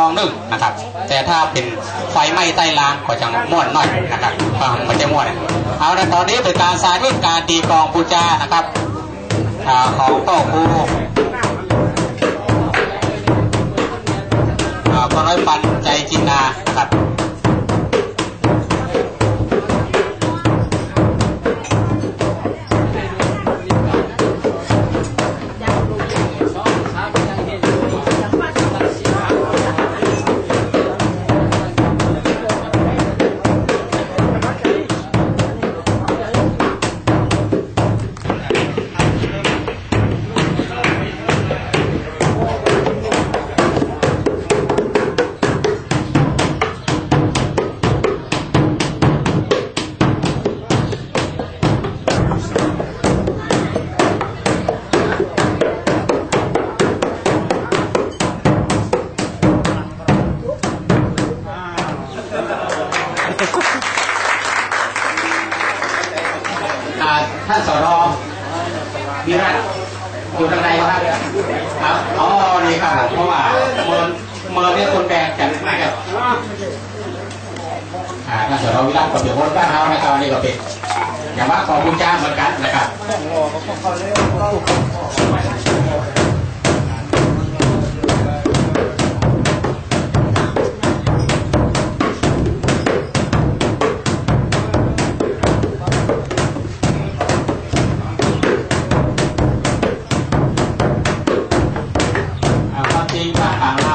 ลองนึ่งนะครับ แต่ถ้าเป็นไฟไหม้ใต้รางก็จะม่วนหน่อยนะครับฟังมันจะม่วนเอาในตอนนี้เป็นการสาธิตการตีกรองปูจานะครับอของโต้ครูก็ร้อยปันใจจินนานะครับ ท่านสรวิรัตอยู่ทางใดครับครับอ๋อนี่ครับผมเพราะว่าเมินเมินเนี่ยคนแปลงจากนะครับอ่าท่านสรวิรัตก็เป็นคนบ้านเรานะครับนี่ก็เป็นอย่างว่าขอบคุณจ้าเหมือนกันนะครับ I'm. ha